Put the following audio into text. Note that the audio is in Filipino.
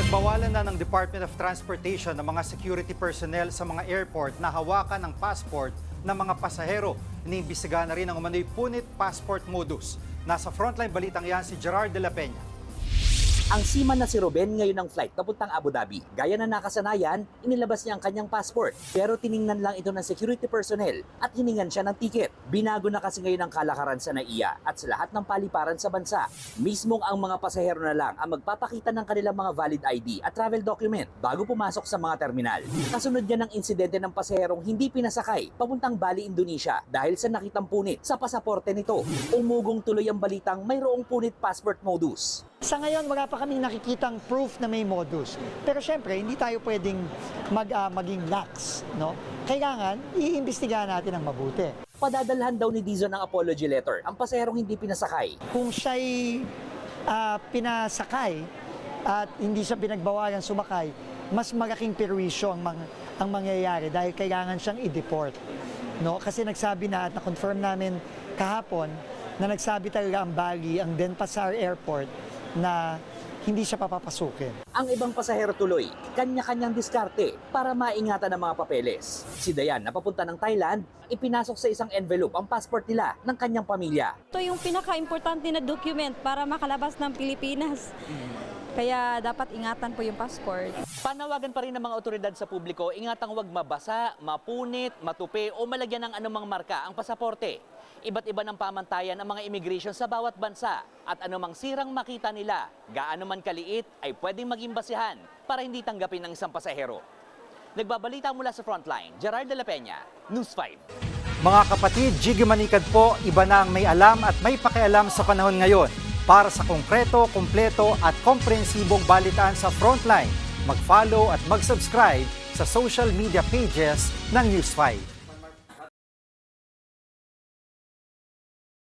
Pinagbawalan na ng Department of Transportation ng mga security personnel sa mga airport na hawakan ng passport ng mga pasahero. Iniimbestigahan na rin ang umano'y punit passport modus. Nasa frontline balitang yan si Gerard de la Peña. Ang seaman na si Ruben ngayon ng flight papuntang Abu Dhabi. Gaya na nakasanayan, inilabas niya ang kanyang passport. Pero tiningnan lang ito ng security personnel at hiningan siya ng ticket. Binago na kasi ngayon ang kalakaran sa NAIA at sa lahat ng paliparan sa bansa. Mismong ang mga pasahero na lang ang magpapakita ng kanilang mga valid ID at travel document bago pumasok sa mga terminal. Kasunod yan ng insidente ng pasaherong hindi pinasakay papuntang Bali, Indonesia dahil sa nakitang punit sa pasaporte nito. Umugong tuloy ang balitang mayroong punit passport modus. Sa ngayon, wala pa kaming nakikitang proof na may modus. Pero syempre, hindi tayo pwedeng mag, ah, maging lax. No? Kailangan, iimbestigahan natin ang mabuti. Padadalhan daw ni Dizon ng apology letter ang pasaherong hindi pinasakay. Kung siya'y ah, pinasakay at hindi siya pinagbawalan sumakay, mas malaking perwisyo ang, mang- ang mangyayari dahil kailangan siyang i-deport. No? Kasi nagsabi na at na-confirm namin kahapon na nagsabi talaga ang Bali, ang Denpasar Airport, na hindi siya papapasukin. Ang ibang pasahero tuloy, kanya-kanyang diskarte para maingatan ang mga papeles. Si Dayan na papunta ng Thailand, ipinasok sa isang envelope ang passport nila ng kanyang pamilya. Ito yung pinaka-importante na document para makalabas ng Pilipinas. Kaya dapat ingatan po yung passport. Panawagan pa rin ng mga otoridad sa publiko, ingatang huwag mabasa, mapunit, matupi o malagyan ng anumang marka ang pasaporte. Iba't iba ng pamantayan ang mga immigration sa bawat bansa at anumang sirang makita nila, gaano man kaliit, ay pwedeng maging basihan para hindi tanggapin ng isang pasahero. Nagbabalita mula sa Frontline, Gerard de la Peña, News 5. Mga kapatid, Jiggy Manikad po, iba na ang may alam at may pakialam sa panahon ngayon. Para sa konkreto, kumpleto at komprehensibong balitaan sa Frontline, mag-follow at mag-subscribe sa social media pages ng News 5.